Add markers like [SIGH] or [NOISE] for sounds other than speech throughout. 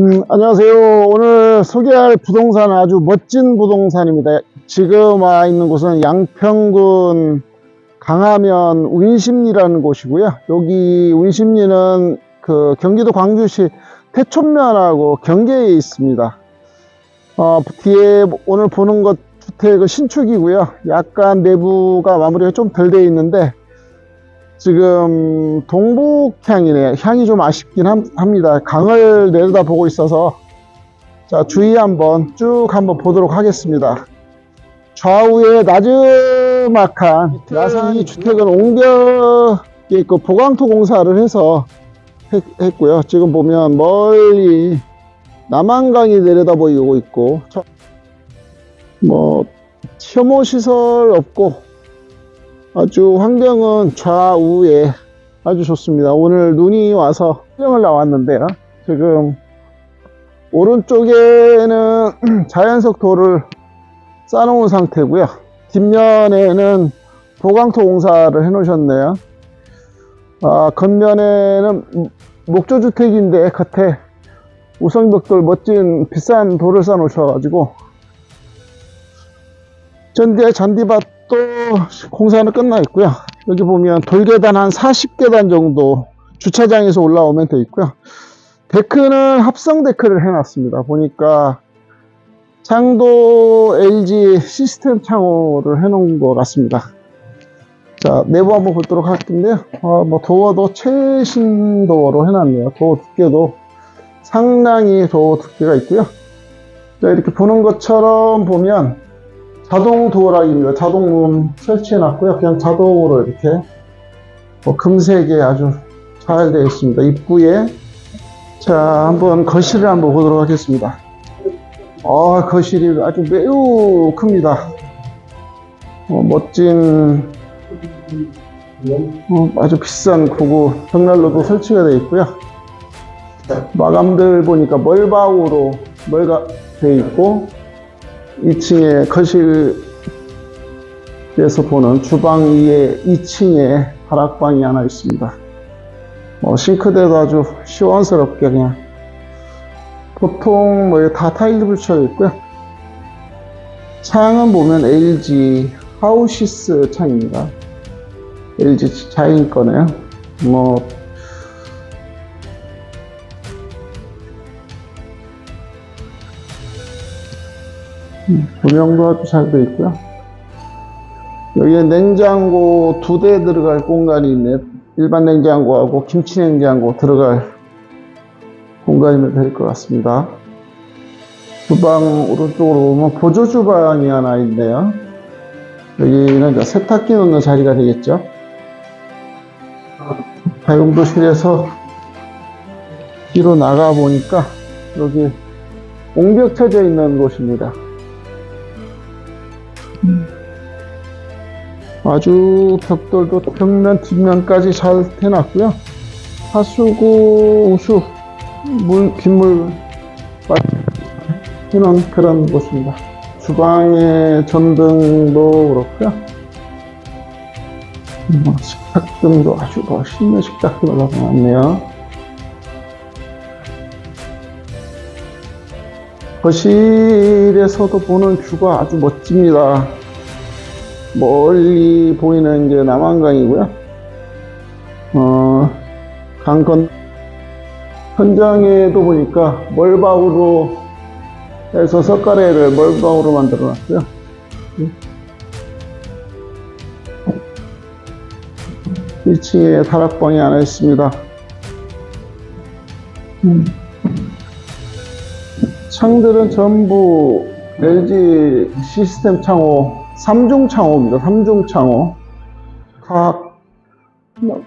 음, 안녕하세요. 오늘 소개할 부동산은 아주 멋진 부동산입니다. 지금 와 있는 곳은 양평군 강하면 운심리라는 곳이고요. 여기 운심리는 그 경기도 광주시 태촌면하고 경계에 있습니다. 어, 뒤에 오늘 보는 것 주택은 신축이고요. 약간 내부가 마무리가 좀 덜 돼 있는데 지금 동북향이네. 향이 좀 아쉽긴 함- 합니다. 강을 내려다보고 있어서 자 주위 한번 쭉 한번 보도록 하겠습니다. 좌우에 나즈막한 나서 이 주택은 옹벽에 그 보강토 공사를 해서 했, 했고요. 지금 보면 멀리 남한강이 내려다 보이고 있고 저- 뭐 혐오 시설 없고 아주 환경은 좌우에 아주 좋습니다. 오늘 눈이 와서 촬영을 나왔는데요. 지금 오른쪽에는 [CLEARS THROAT] 자연석 돌을 쌓아놓은 상태고요. 뒷면에는 보강토 공사를 해놓으셨네요. 아, 겉면에는 목조주택인데 겉에 우성벽돌 멋진 비싼 돌을 쌓아놓으셔가지고 전대 잔디밭 도 공사는 끝나 있고요. 여기 보면 돌계단 한 40계단 정도 주차장에서 올라오면 돼 있고요. 데크는 합성 데크를 해놨습니다. 보니까 창도 LG 시스템 창호를 해놓은 것 같습니다. 자, 내부 한번 보도록 할 텐데요. 어, 뭐 도어도 최신 도어로 해놨네요. 도어 두께도 상당히 도어 두께가 있고요. 자, 이렇게 보는 것처럼 보면 자동 도어락입니다. 자동 문 설치해 놨고요. 그냥 자동으로 이렇게 뭐 금색에 아주 잘 되어 있습니다. 입구에 자 한번 거실을 한번 보도록 하겠습니다. 아 거실이 아주 매우 큽니다. 어, 멋진 어, 아주 비싼 고구 벽난로도 설치가 되어 있고요. 마감들 보니까 멀바우로 멀가 되어 있고 2층에 거실에서 보는 주방 위에 2층에 다락방이 하나 있습니다. 뭐 싱크대도 아주 시원스럽게 그냥 보통 뭐 다 타일로 붙여 있고요. 창은 보면 LG 하우시스 창입니다. LG 자인 거네요. 뭐 잘 되어 있고요. 여기에 냉장고 두 대 들어갈 공간이 있네. 일반 냉장고하고 김치 냉장고 들어갈 공간이면 될 것 같습니다. 주방 오른쪽으로 보면 보조 주방이 하나 있네요. 여기는 세탁기 놓는 자리가 되겠죠. 다용도실에서 뒤로 나가 보니까 여기 옹벽 쳐져 있는 곳입니다. 아주 벽돌도 벽면 뒷면까지 잘 해놨고요. 하수구 우수 물 빗물 해놓은 그런 곳입니다. 주방의 전등도 그렇고요. 뭐 식탁등도 아주 멋있는 식탁등을 놔놨네요. 거실에서도 보는 뷰가 아주 멋집니다. 멀리 보이는 게 남한강이고요. 어, 강건 현장에도 보니까 멀바우로 해서 석가래를 멀바우로 만들어 놨고요. 1층에 다락방이 하나 있습니다. 음. 창들은 전부 LG 시스템 창호 3중 창호입니다. 3중 창호. 각, 뭐,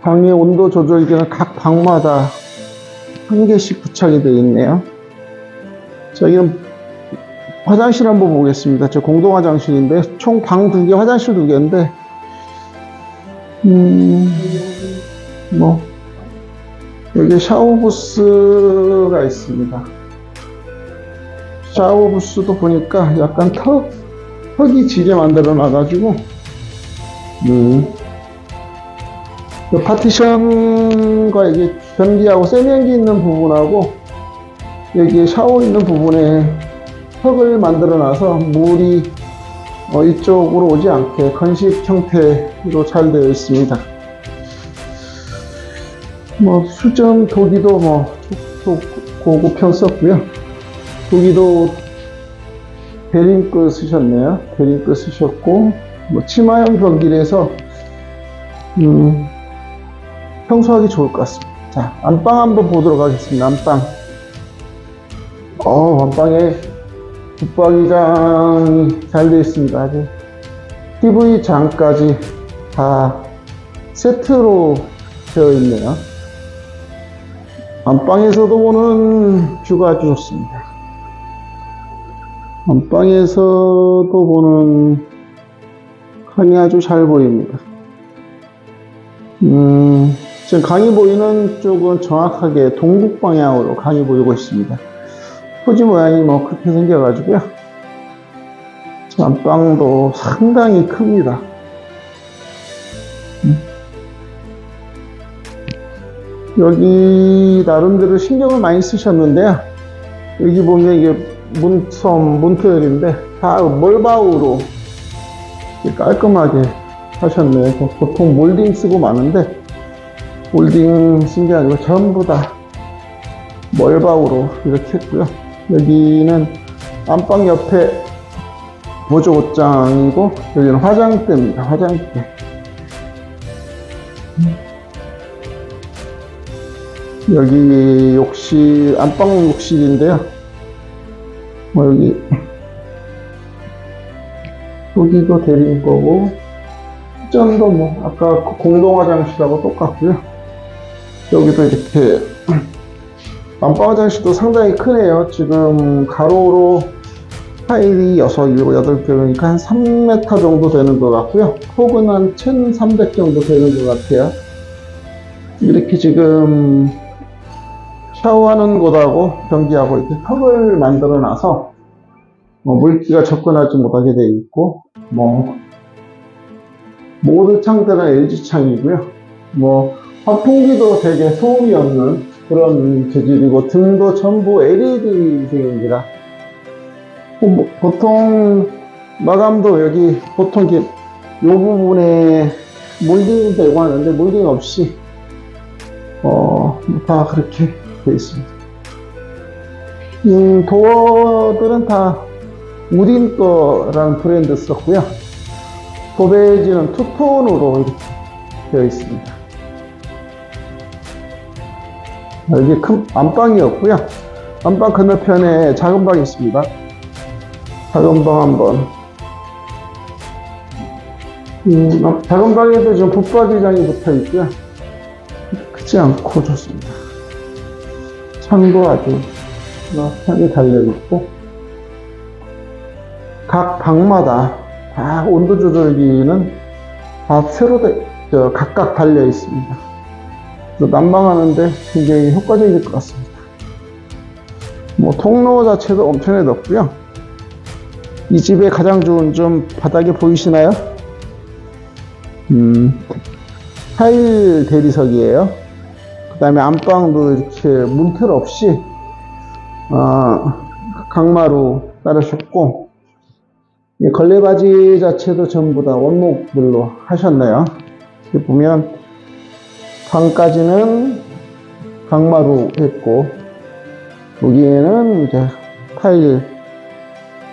방의 온도 조절기는 각 방마다 한 개씩 부착이 되어 있네요. 자, 여기는 화장실 한번 보겠습니다. 저 공동 화장실인데, 총 방 두 개, 화장실 두 개인데, 음, 뭐, 여기 샤워 부스가 있습니다. 샤워 부스도 보니까 약간 턱, 턱이 지게 만들어 놔가지고, 음, 그 파티션과 이게 변기하고 세면기 있는 부분하고 여기 샤워 있는 부분에 턱을 만들어 놔서 물이 어, 이쪽으로 오지 않게 건식 형태로 잘 되어 있습니다. 뭐 수전 도기도 뭐 고- 고급형 썼고요. 도기도 베링크 쓰셨네요. 베링크 쓰셨고 뭐 치마형 변기라서 음, 평소하기 좋을 것 같습니다. 자, 안방 한번 보도록 하겠습니다. 안방. 어, 안방에 붙박이장이 잘 되어 있습니다. 아주 TV장까지 다 세트로 되어 있네요. 안방에서도 보는 뷰가 아주 좋습니다. 안방에서도 보는 강이 아주 잘 보입니다. 음, 지금 강이 보이는 쪽은 정확하게 동북 방향으로 강이 보이고 있습니다. 토지 모양이 뭐 그렇게 생겨가지고요. 안방도 상당히 큽니다. 음. 여기 나름대로 신경을 많이 쓰셨는데요. 여기 보면 이게 문섬, 문토열인데 다 멀바우로 깔끔하게 하셨네요. 뭐 보통 몰딩 쓰고 많은데 몰딩 쓴 게 아니고 전부 다 멀바우로 이렇게 했고요. 여기는 안방 옆에 보조 옷장이고 여기는 화장대입니다. 화장대. 여기 욕실 안방 욕실인데요. 뭐 여기 여기도 대리인 거고 수전도 뭐 아까 공동 화장실하고 똑같고요. 여기도 이렇게 안방 화장실도 상당히 크네요. 지금 가로로 타일이 6, 7, 8개니까 한 3m 정도 되는 것 같고요. 폭은 한 1300 정도 되는 것 같아요. 이렇게 지금 샤워하는 곳하고 변기하고 이렇게 턱을 만들어 놔서 뭐 물기가 접근하지 못하게 되어 있고 뭐 모든 창들은 LG 창이고요. 뭐 환풍기도 되게 소음이 없는 그런 재질이고 등도 전부 LED색입니다. 뭐, 보통 마감도 여기 보통 이렇게 요 부분에 몰딩 되고 하는데 몰딩 없이 어, 다 그렇게 되어 있습니다. 음, 도어들은 다 우딘 거라는 브랜드 썼고요. 도배지는 투톤으로 이렇게 되어 있습니다. 여기 큰 안방이었고요. 안방 건너편에 작은 방이 있습니다. 작은 방 한번. 음, 아, 작은 방에도 좀 붙박이장이 붙어 있고요. 크지 않고 좋습니다. 창도 아주 편하게 달려있고, 각 방마다 다 온도 조절기는 다 새로 되- 저, 각각 달려 있습니다. 난방하는데 굉장히 효과적일 것 같습니다. 뭐 통로 자체도 엄청나게 넓고요. 이 집의 가장 좋은 점 바닥에 보이시나요? 음, 타일 대리석이에요. 그 다음에 안방도 이렇게 문틀 없이 어, 강마루 따르셨고 이 걸레바지 자체도 전부 다 원목들로 하셨네요. 여기 보면 방까지는 강마루 했고 여기에는 이제 타일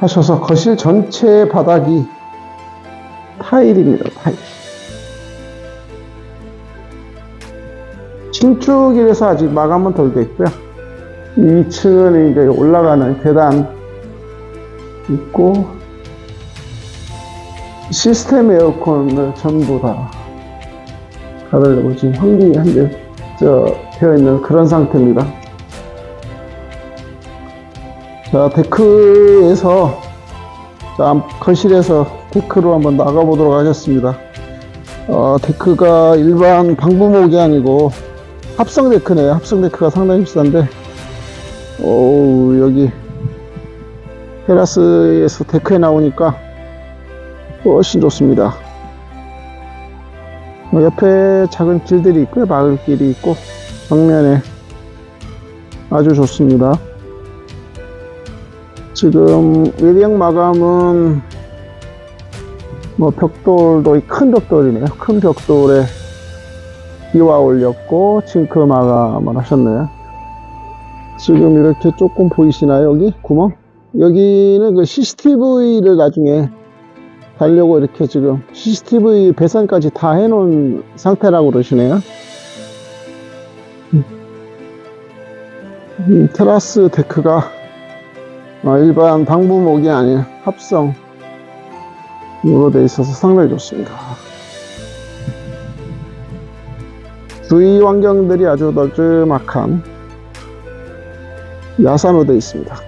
하셔서 거실 전체 바닥이 타일입니다. 타일. 신축이라서 아직 마감은 덜 돼 있고요. 2층은 이제 올라가는 계단 있고 시스템 에어컨을 전부 다 달으려고 지금 환기 한대 저 되어 있는 그런 상태입니다. 자 데크에서 자 앞- 거실에서 데크로 한번 나가 보도록 하겠습니다. 어, 데크가 일반 방부목이 아니고 합성 데크네요. 합성 데크가 상당히 비싼데 오 여기 테라스에서 데크에 나오니까 훨씬 좋습니다. 뭐 옆에 작은 길들이 있고요. 마을길이 있고 정면에 아주 좋습니다. 지금 외벽 마감은 뭐 벽돌도 큰 벽돌이네요. 큰 벽돌에 비와 올렸고 징크 마감을 하셨네요. 지금 이렇게 조금 보이시나요? 여기 구멍? 여기는 그 CCTV를 나중에 달려고 이렇게 지금 CCTV 배선까지 다 해놓은 상태라고 그러시네요. 음, 테라스 데크가 어, 일반 방부목이 아닌 합성으로 되어 있어서 상당히 좋습니다. 주위 환경들이 아주 널찍막한 야산으로 되어 있습니다. 어,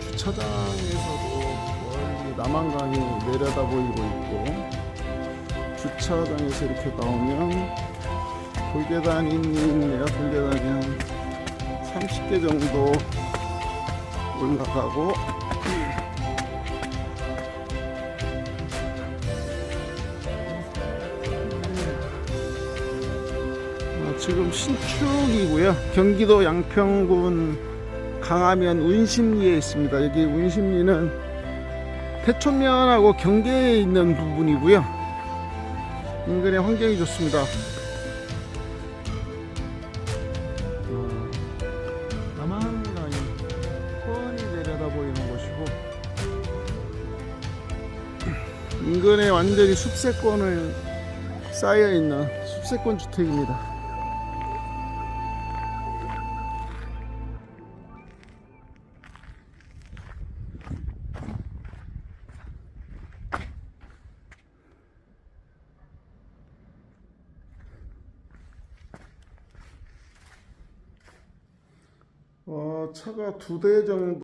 주차장에서도 멀리 남한강이 내려다 보이고 있고 주차장에서 이렇게 나오면 돌계단이 있네요. 돌계단이 한 30개 정도 올라가고 지금 신축이고요. 경기도 양평군 강화면 운심리에 있습니다. 여기 운심리는 태촌면하고 경계에 있는 부분이고요. 인근의 환경이 좋습니다. 어, 남한강이 뻔히 내려다 보이는 곳이고 인근에 완전히 숲세권을 쌓여 있는 숲세권 주택입니다. 두 대 정도